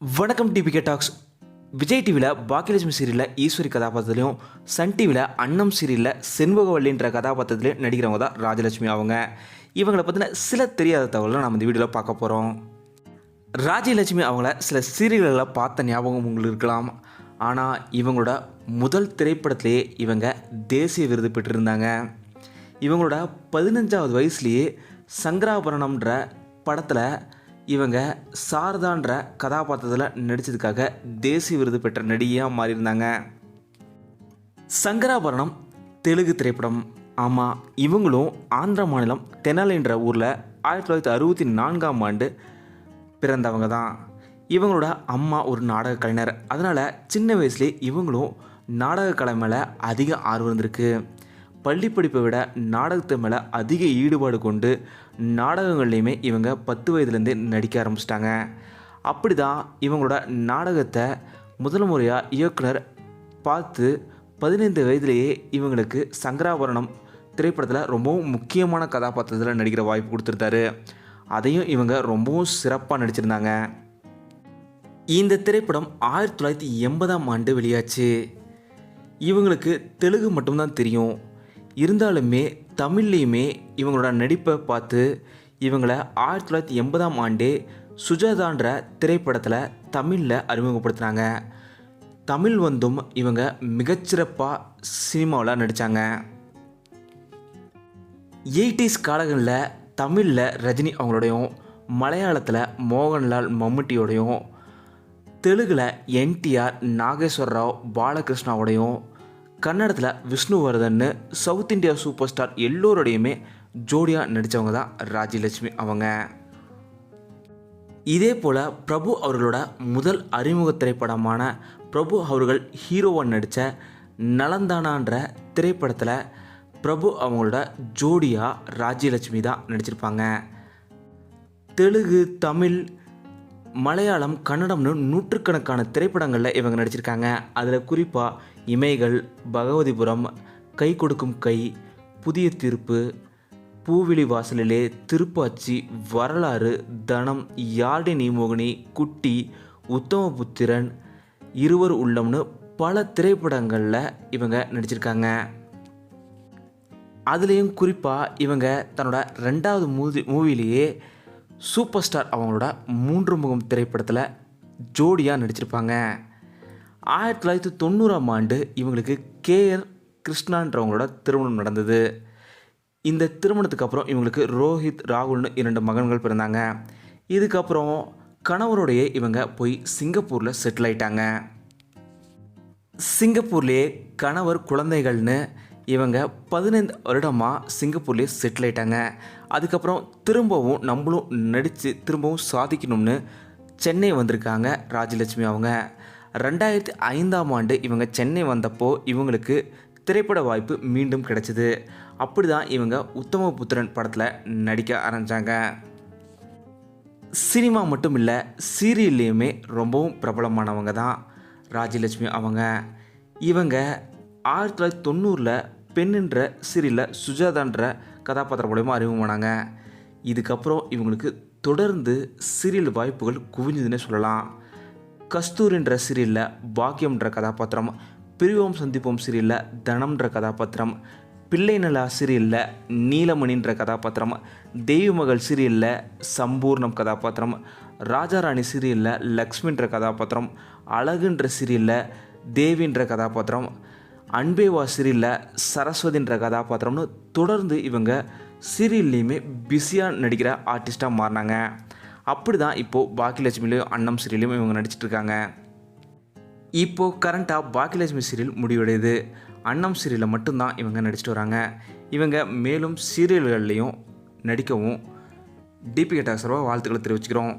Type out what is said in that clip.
வணக்கம் DPK tax. Vijay டிவியில் பாக்கியலட்சுமி சீரியலில் ஈஸ்வரி கதாபாத்திரத்துலையும் சன் டிவியில் அன்னம் சீரியலில் செண்பகவல்லின்ற கதாபாத்திரத்துலையும் நடிக்கிறவங்க தான் ராஜலட்சுமி அவங்க. இவங்களை பற்றின சில தெரியாத தகவலை நம்ம இந்த வீடியோவில் பார்க்க போகிறோம் ராஜலட்சுமி அவங்கள சில சீரியல்களில் பார்த்த ஞாபகம் உங்களுக்கு இருக்கலாம். ஆனால் இவங்களோட முதல் திரைப்படத்திலேயே இவங்க தேசிய விருது பெற்றிருந்தாங்க. இவங்களோட பதினஞ்சாவது வயசுலேயே சங்கராபரணம்ன்ற படத்தில் இவங்க சாரதான்ற கதாபாத்திரத்தில் நடித்ததுக்காக தேசிய விருது பெற்ற நடிகையாக மாறியிருந்தாங்க. சங்கராபரணம் தெலுங்கு திரைப்படம். ஆமாம் இவங்களும் ஆந்திர மாநிலம் தெனாலின்ற ஊரில் ஆயிரத்தி தொள்ளாயிரத்தி அறுபத்தி நான்காம் ஆண்டு பிறந்தவங்க தான். இவங்களோட அம்மா ஒரு நாடக கலைஞர். அதனால் சின்ன வயசுலேயே இவங்களும் நாடக கலை மேலே அதிக ஆர்வம் இருந்திருக்கு. பள்ளி படிப்பை விட நாடகத்தை மேலே அதிக ஈடுபாடு கொண்டு நாடகங்கள்லையுமே இவங்க பத்து வயதுலேருந்தே நடிக்க ஆரம்பிச்சிட்டாங்க. அப்படி தான் இவங்களோட நாடகத்தை முதல் முறையாக இயக்குனர் பார்த்து பதினைந்து வயதிலேயே இவங்களுக்கு சங்கராபரணம் திரைப்படத்தில் ரொம்பவும் முக்கியமான கதாபாத்திரத்தில் நடிக்கிற வாய்ப்பு கொடுத்துருந்தாரு. அதையும் இவங்க ரொம்பவும் சிறப்பாக நடிச்சிருந்தாங்க. இந்த திரைப்படம் ஆயிரத்தி தொள்ளாயிரத்தி எண்பதாம் ஆண்டு வெளியாச்சு. இவங்களுக்கு தெலுங்கு மட்டும்தான் தெரியும். இருந்தாலுமே தமிழ்லேயுமே இவங்களோட நடிப்பை பார்த்து இவங்களை ஆயிரத்தி தொள்ளாயிரத்தி எண்பதாம் ஆண்டே சுஜாதான்ற திரைப்படத்தில் தமிழில் அறிமுகப்படுத்தினாங்க. தமிழ் வந்தும் இவங்க மிகச்சிறப்பாக சினிமாவில் நடித்தாங்க எயிட்டிஸ் காலங்களில் தமிழில் ரஜினி அவங்களோடையும் மலையாளத்தில் மோகன்லால் மம்முட்டியோடையும் தெலுங்கில் என்டிஆர் நாகேஸ்வர ராவ் பாலகிருஷ்ணாவோடையும் கன்னடத்தில் விஷ்ணுவர்தன்னு சவுத் இந்தியா சூப்பர் ஸ்டார் எல்லோரோடையுமே ஜோடியாக நடித்தவங்க தான் ராஜலட்சுமி அவங்க. இதே போல் பிரபு அவர்களோட முதல் அறிமுக திரைப்படமான பிரபு அவர்கள் ஹீரோவாக நடித்த நலந்தானான்ற திரைப்படத்தில் பிரபு அவங்களோட ஜோடியாக ராஜ்யலட்சுமி தான் நடிச்சிருப்பாங்க. தெலுங்கு தமிழ் மலையாளம் கன்னடம்னு நூற்றுக்கணக்கான திரைப்படங்களில் இவங்க நடிச்சிருக்காங்க. அதில் குறிப்பாக இமைகள் பகவதிபுரம் கை கொடுக்கும் கை புதிய தீர்ப்பு பூவிழி வாசலிலே திருப்பாச்சி வரலாறு தனம் யாழ்டி நீமோகினி குட்டி உத்தமபுத்திரன் இருவர் உள்ளம்னு பல திரைப்படங்களில் இவங்க நடிச்சிருக்காங்க. அதுலேயும் குறிப்பாக இவங்க தன்னோட ரெண்டாவது மூவி மூவிலேயே சூப்பர் ஸ்டார் அவங்களோட மூன்று முகம் திரைப்படத்தில் ஜோடியாக நடிச்சிருப்பாங்க. ஆயிரத்தி தொள்ளாயிரத்தி தொண்ணூறாம் ஆண்டு இவங்களுக்கு கேஆர் கிருஷ்ணான்றவங்களோட திருமணம் நடந்தது. இந்த திருமணத்துக்கு அப்புறம் இவங்களுக்கு ரோஹித் ராகுல்னு இரண்டு மகன்கள் பிறந்தாங்க. இதுக்கப்புறம் கணவரோடையே இவங்க போய் சிங்கப்பூரில் செட்டில் ஆயிட்டாங்க. சிங்கப்பூர்லேயே கணவர் குழந்தைகள்னு இவங்க பதினைந்து வருடமாக சிங்கப்பூர்லேயே செட்டில் ஆயிட்டாங்க. அதுக்கப்புறம் திரும்பவும் நம்மளும் நடித்து திரும்பவும் சாதிக்கணும்னு சென்னை வந்திருக்காங்க ராஜலட்சுமி அவங்க. ரெண்டாயிரத்தி ஐந்தாம் ஆண்டு இவங்க சென்னை வந்தப்போ இவங்களுக்கு திரைப்பட வாய்ப்பு மீண்டும் கிடைச்சிது. அப்படி தான் இவங்க உத்தமபுத்திரன் படத்தில் நடிக்க ஆரம்பித்தாங்க சினிமா மட்டும் இல்லை சீரியல்லையுமே ரொம்பவும் பிரபலமானவங்க தான் ராஜலட்சுமி அவங்க. இவங்க ஆயிரத்தி தொள்ளாயிரத்தி தொண்ணூறில் பெண்ணுன்ற சீரியலில் சுஜாதான்ற கதாபாத்திரம் மூலயமா அறிமுகமானாங்க. இதுக்கப்புறம் இவங்களுக்கு தொடர்ந்து சீரியல் வாய்ப்புகள் குவிஞ்சதுன்னே சொல்லலாம். கஸ்தூரின்ற சீரியலில் பாக்கியம்ன்ற கதாபாத்திரம் பிரிவோம் சந்திப்போம் சீரியலில் தனம்ன்ற கதாபாத்திரம் பிள்ளை நலா சீரியலில் நீலமணின்ற கதாபாத்திரம் தெய்வமகள் சீரியலில் சம்பூர்ணம் கதாபாத்திரம் ராஜாராணி சீரியலில் லக்ஷ்மின்ற கதாபாத்திரம் அழகுன்ற சீரியலில் தேவின்ற கதாபாத்திரம் அன்பேவா சீரியலில் சரஸ்வதின்ற கதாபாத்திரம்னு தொடர்ந்து இவங்க சீரியல்லையுமே பிஸியாக நடிக்கிற ஆர்டிஸ்ட்டாக மாறினாங்க. அப்படி தான் இப்போது பாக்கியலட்சுமிலையும் அன்னம் சீரியலையும் இவங்க நடிச்சிட்ருக்காங்க. இப்போது கரண்ட்டாக பாக்கியலட்சுமி சீரியல் முடிவடையுது. அன்னம் சீரியலில் மட்டும்தான் இவங்க நடிச்சிட்டு வராங்க. இவங்க மேலும் சீரியல்கள்லேயும் நடிக்கவும் டிபி கேட்டாக சார்பாக வாழ்த்துக்களை தெரிவிச்சுக்கிறோம்.